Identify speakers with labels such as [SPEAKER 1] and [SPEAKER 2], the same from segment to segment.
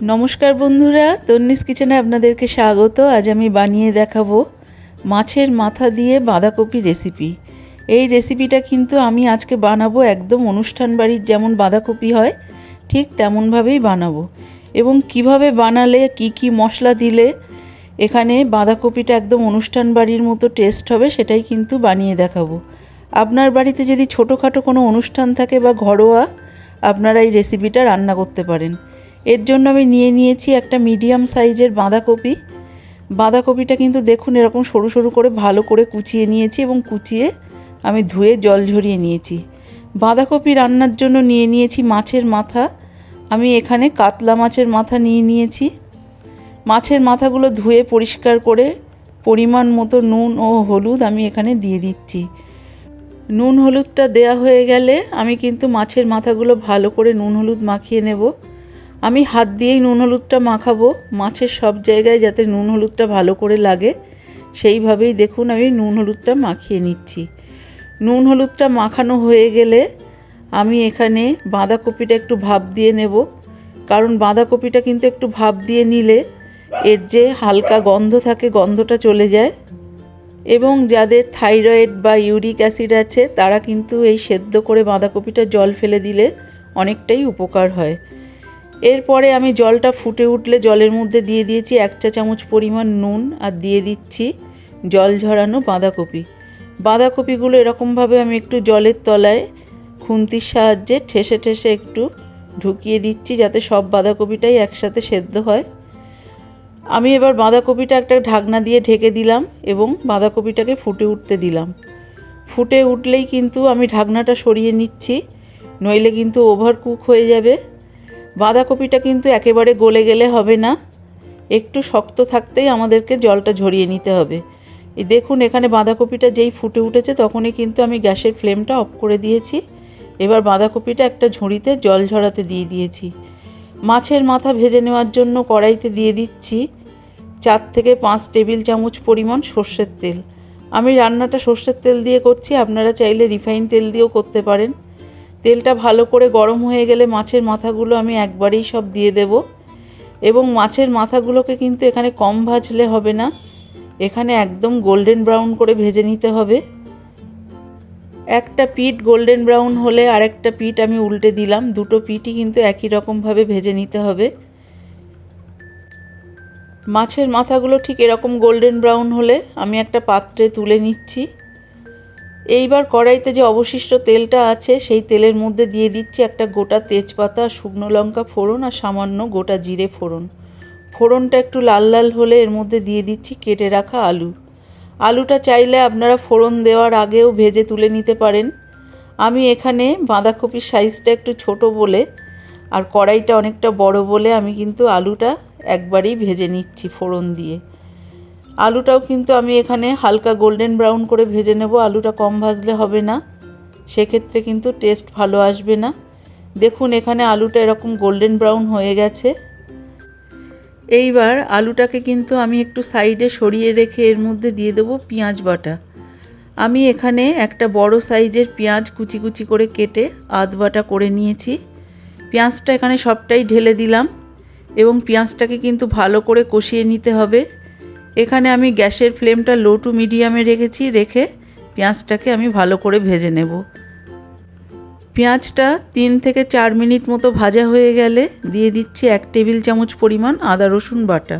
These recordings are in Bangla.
[SPEAKER 1] নমস্কার বন্ধুরা, তন্নিস কিচেনে আপনাদেরকে স্বাগত। আজ আমি বানিয়ে দেখাবো মাছের মাথা দিয়ে বাঁধাকপি রেসিপি। এই রেসিপিটা কিন্তু আমি আজকে বানাবো একদম অনুষ্ঠান বাড়ির যেমন বাঁধাকপি হয়, ঠিক তেমনভাবেই বানাবো। এবং কীভাবে বানালে, কি কি মশলা দিলে, এখানে বাঁধাকপিটা একদম অনুষ্ঠান বাড়ির মতো টেস্ট হবে, সেটাই কিন্তু বানিয়ে দেখাবো। আপনার বাড়িতে যদি ছোটোখাটো কোনো অনুষ্ঠান থাকে বা ঘরোয়া, আপনারা এই রেসিপিটা রান্না করতে পারেন। এর জন্য আমি নিয়ে নিয়েছি একটা মিডিয়াম সাইজের বাঁধাকপি। বাঁধাকপিটা কিন্তু দেখুন এরকম সরু সরু করে ভালো করে কুচিয়ে নিয়েছি এবং কুচিয়ে আমি ধুয়ে জল ঝরিয়ে নিয়েছি। বাঁধাকপি রান্নার জন্য নিয়ে নিয়েছি মাছের মাথা। আমি এখানে কাতলা মাছের মাথা নিয়ে নিয়েছি। মাছের মাথাগুলো ধুয়ে পরিষ্কার করে পরিমাণ মতো নুন ও হলুদ আমি এখানে দিয়ে দিচ্ছি। নুন হলুদটা দেয়া হয়ে গেলে আমি কিন্তু মাছের মাথাগুলো ভালো করে নুন হলুদ মাখিয়ে নেব। আমি হাত দিয়েই নুন হলুদটা মাখাবো। মাছের সব জায়গায় যাতে নুন হলুদটা ভালো করে লাগে, সেইভাবেই দেখুন আমি নুন হলুদটা মাখিয়ে নিচ্ছি। নুন হলুদটা মাখানো হয়ে গেলে আমি এখানে বাঁধাকপিটা একটু ভাপ দিয়ে নেব। কারণ বাঁধাকপিটা কিন্তু একটু ভাপ দিয়ে নিলে এর যে হালকা গন্ধ থাকে, গন্ধটা চলে যায়। এবং যাদের থাইরয়েড বা ইউরিক অ্যাসিড আছে, তারা কিন্তু এই সেদ্ধ করে বাঁধাকপিটা জল ফেলে দিলে অনেকটাই উপকার হয়। এরপরে আমি জলটা ফুটে উঠলে জলের মধ্যে দিয়ে দিয়েছি এক চা চামচ পরিমাণ নুন আর দিয়ে দিচ্ছি জল ঝরানো বাঁধাকপি। বাঁধাকপিগুলো এরকমভাবে আমি একটু জলের তলায় খুন্তির সাহায্যে ঠেসে ঠেসে একটু ঢুকিয়ে দিচ্ছি যাতে সব বাঁধাকপিটাই একসাথে সেদ্ধ হয়। আমি এবার বাঁধাকপিটা একটা ঢাকনা দিয়ে ঢেকে দিলাম এবং বাঁধাকপিটাকে ফুটে উঠতে দিলাম। ফুটে উঠলেই কিন্তু আমি ঢাকনাটা সরিয়ে নিচ্ছি, নইলে কিন্তু ওভার কুক হয়ে যাবে। বাঁধাকপিটা কিন্তু একেবারে গলে গেলে হবে না। একটু শক্ত থাকতেই আমাদেরকে জলটা ঝরিয়ে নিতে হবে। দেখুন, এখানে বাঁধাকপিটা যেই ফুটে উঠেছে, তখনই কিন্তু আমি গ্যাসের ফ্লেমটা অফ করে দিয়েছি। এবার বাঁধাকপিটা একটা ঝুড়িতে জল ঝরাতে দিয়ে দিয়েছি। মাছের মাথা ভেজে নেওয়ার জন্য কড়াইতে দিয়ে দিচ্ছি চার থেকে পাঁচ টেবিল চামচ পরিমাণ সর্ষের তেল। আমি রান্নাটা সর্ষের তেল দিয়ে করছি, আপনারা চাইলে রিফাইন তেল দিয়েও করতে পারেন। তেলটা ভালো করে গরম হয়ে গেলে মাছের মাথাগুলো আমি একবারেই সব দিয়ে দেব। এবং মাছের মাথাগুলোকে কিন্তু এখানে কম ভাজলে হবে না। এখানে একদম গোল্ডেন ব্রাউন করে ভেজে নিতে হবে। একটা পিঠ গোল্ডেন ব্রাউন হলে আরেকটা পিঠ আমি উল্টে দিলাম। দুটো পিঠই কিন্তু একই রকমভাবে ভেজে নিতে হবে। মাছের মাথাগুলো ঠিক এরকম গোল্ডেন ব্রাউন হলে আমি একটা পাত্রে তুলে নিচ্ছি। এইবার কড়াইতে যে অবশিষ্ট তেলটা আছে, সেই তেলের মধ্যে দিয়ে দিচ্ছি একটা গোটা তেজপাতা, শুকনো লঙ্কা ফোড়ন আর সামান্য গোটা জিরে ফোড়ন। ফোড়নটা একটু লাল লাল হলে এর মধ্যে দিয়ে দিচ্ছি কেটে রাখা আলু। আলুটা চাইলে আপনারা ফোড়ন দেওয়ার আগেও ভেজে তুলে নিতে পারেন। আমি এখানে বাঁধাকপির সাইজটা একটু ছোট বলে আর কড়াইটা অনেকটা বড় বলে আমি কিন্তু আলুটা একবারেই ভেজে নিচ্ছি ফোড়ন দিয়ে। আলুটাও কিন্তু আমি এখানে হালকা গোল্ডেন ব্রাউন করে ভেজে নেব। আলুটা কম ভাজলে হবে না। সেক্ষেত্রে কিন্তু টেস্ট ভালো আসবে না। দেখুন, এখানে আলুটা এরকম গোল্ডেন ব্রাউন হয়ে গেছে। এইবার আলুটাকে কিন্তু আমি একটু সাইডে সরিয়ে রেখে এর মধ্যে দিয়ে দেবো পেঁয়াজ বাটা। আমি এখানে একটা বড় সাইজের পেঁয়াজ কুচি কুচি করে কেটে আধ বাটা করে নিয়েছি। পেঁয়াজটা এখানে সবটাই ঢেলে দিলাম এবং পেঁয়াজটাকে কিন্তু ভালো করে কষিয়ে নিতে হবে। এখানে আমি গ্যাসের ফ্লেমটা লো টু মিডিয়ামে রেখেছি, রেখে পেঁয়াজটাকে আমি ভালো করে ভেজে নেব। পেঁয়াজটা তিন থেকে চার মিনিট মতো ভাজা হয়ে গেলে দিয়ে দিচ্ছি এক টেবিল চামচ পরিমাণ আদা, রসুন বাটা।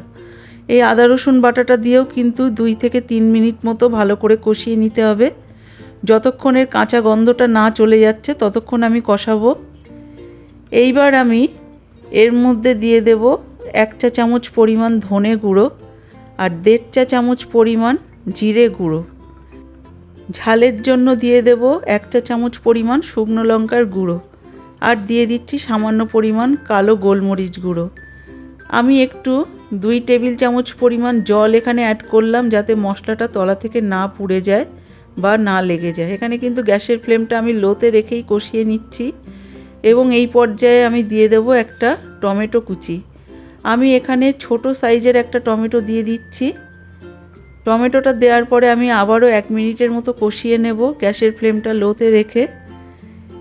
[SPEAKER 1] এই আদা, রসুন বাটাটা দিয়েও কিন্তু দুই থেকে তিন মিনিট মতো ভালো করে কষিয়ে নিতে হবে। যতক্ষণের কাঁচা গন্ধটা না চলে যাচ্ছে, ততক্ষণ আমি কষাবো। এইবার আমি এর মধ্যে দিয়ে দেব এক চা চামচ পরিমাণ ধনে গুঁড়ো। আর দেড় চা চামচ পরিমাণ জিরে গুঁড়ো। ঝালের জন্য দিয়ে দেব এক চা চামচ পরিমাণ শুকনো লঙ্কার গুঁড়ো আর দিয়ে দিচ্ছি সামান্য পরিমাণ কালো গোলমরিচ গুঁড়ো। আমি একটু দুই টেবিল চামচ পরিমাণ জল এখানে অ্যাড করলাম যাতে মশলাটা তলা থেকে না পুড়ে যায় বা না লেগে যায়। এখানে কিন্তু গ্যাসের ফ্লেমটা আমি লোতে রেখেই কষিয়ে নিচ্ছি এবং এই পর্যায়ে আমি দিয়ে দেব একটা টমেটো কুচি। আমি এখানে ছোট সাইজের একটা টমেটো দিয়ে দিচ্ছি। টমেটোটা দেওয়ার পরে আমি আবারও এক মিনিটের মতো কষিয়ে নেব গ্যাসের ফ্লেমটা লোতে রেখে।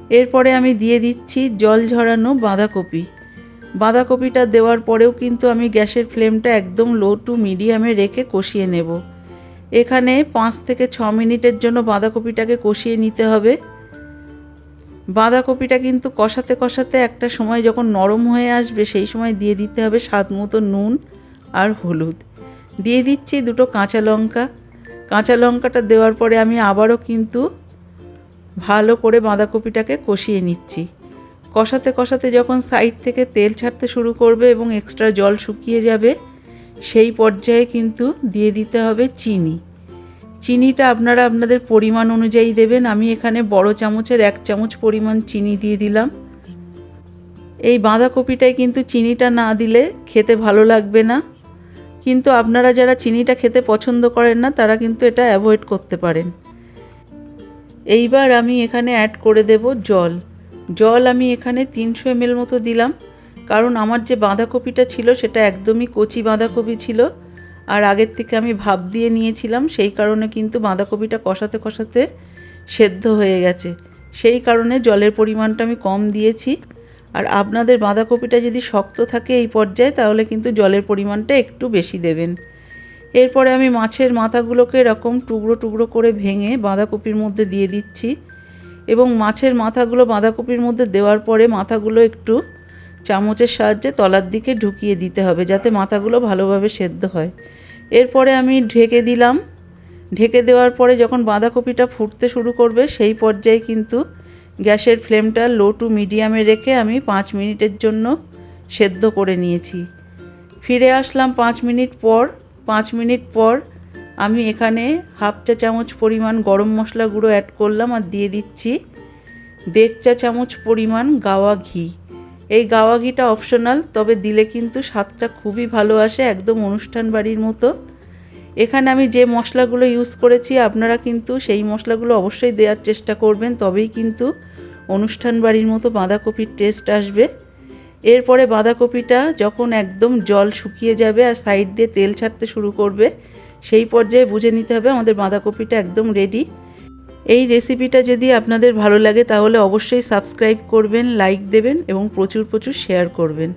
[SPEAKER 1] এরপরে আমি দিয়ে দিচ্ছি জল ঝরানো বাঁধাকপি। বাঁধাকপিটা দেওয়ার পরেও কিন্তু আমি গ্যাসের ফ্লেমটা একদম লো টু মিডিয়ামে রেখে কষিয়ে নেব। এখানে পাঁচ থেকে ছ মিনিটের জন্য বাঁধাকপিটাকে কষিয়ে নিতে হবে। বাঁধাকপিটা কিন্তু কষাতে কষাতে একটা সময় যখন নরম হয়ে আসবে, সেই সময় দিয়ে দিতে হবে স্বাদ মতো নুন আর হলুদ। দিয়ে দিচ্ছি দুটো কাঁচা লঙ্কা। কাঁচা লঙ্কাটা দেওয়ার পরে আমি আবারও কিন্তু ভালো করে বাঁধাকপিটাকে কষিয়ে নিচ্ছি। কষাতে কষাতে যখন সাইড থেকে তেল ছাড়তে শুরু করবে এবং এক্সট্রা জল শুকিয়ে যাবে, সেই পর্যায়ে কিন্তু দিয়ে দিতে হবে চিনি। চিনিটা আপনারা আপনাদের পরিমাণ অনুযায়ী দেবেন। আমি এখানে বড় চামচের এক চামচ পরিমাণ চিনি দিয়ে দিলাম। এই বাঁধাকপিটায় কিন্তু চিনিটা না দিলে খেতে ভালো লাগবে না। কিন্তু আপনারা যারা চিনিটা খেতে পছন্দ করেন না, তারা কিন্তু এটা অ্যাভয়েড করতে পারেন। এইবার আমি এখানে অ্যাড করে দেব জল। জল আমি এখানে তিনশো এমএল মতো দিলাম। কারণ আমার যে বাঁধাকপিটা ছিল, সেটা একদমই কচি বাঁধাকপি ছিল। আর আগের থেকে আমি ভাপ দিয়ে নিয়েছিলাম, সেই কারণে কিন্তু বাঁধাকপিটা কষাতে কষাতে সেদ্ধ হয়ে গেছে। সেই কারণে জলের পরিমাণটা আমি কম দিয়েছি। আর আপনাদের বাঁধাকপিটা যদি শক্ত থাকে এই পর্যায়ে, তাহলে কিন্তু জলের পরিমাণটা একটু বেশি দেবেন। এরপরে আমি মাছের মাথাগুলোকে এরকম টুকরো টুকরো করে ভেঙে বাঁধাকপির মধ্যে দিয়ে দিচ্ছি। এবং মাছের মাথাগুলো বাঁধাকপির মধ্যে দেওয়ার পরে মাথাগুলো একটু চামচের সাহায্যে তলার দিকে ঢুকিয়ে দিতে হবে যাতে মাথাগুলো ভালোভাবে সেদ্ধ হয়। এরপরে আমি ঢেকে দিলাম। ঢেকে দেওয়ার পরে যখন বাঁধাকপিটা ফুটতে শুরু করবে, সেই পর্যায়ে কিন্তু গ্যাসের ফ্লেমটা লো টু মিডিয়ামে রেখে আমি পাঁচ মিনিটের জন্য সেদ্ধ করে নিয়েছি। ফিরে আসলাম পাঁচ মিনিট পর। পাঁচ মিনিট পর আমি এখানে হাফ চা চামচ পরিমাণ গরম মশলা গুঁড়ো অ্যাড করলাম আর দিয়ে দিচ্ছি দেড় চা চামচ পরিমাণ গাওয়া ঘি। এই গাওয়া ঘিটা অপশনাল তবে দিলে কিন্তু স্বাদটা খুবই ভালো আসে একদম অনুষ্ঠান বাড়ির মতো। এখানে আমি যে মশলাগুলো ইউজ করেছি, আপনারা কিন্তু সেই মশলাগুলো অবশ্যই দেওয়ার চেষ্টা করবেন, তবেই কিন্তু অনুষ্ঠান বাড়ির মতো বাঁধাকপির টেস্ট আসবে। এরপরে বাঁধাকপিটা যখন একদম জল শুকিয়ে যাবে আর সাইড দিয়ে তেল ছাড়তে শুরু করবে, সেই পর্যায়ে বুঝে নিতে হবে আমাদের বাঁধাকপিটা একদম রেডি এই রেসিপিটা যদি আপনাদের ভালো লাগে, তাহলে অবশ্যই সাবস্ক্রাইব করবেন লাইক দেবেন এবং প্রচুর প্রচুর শেয়ার করবেন।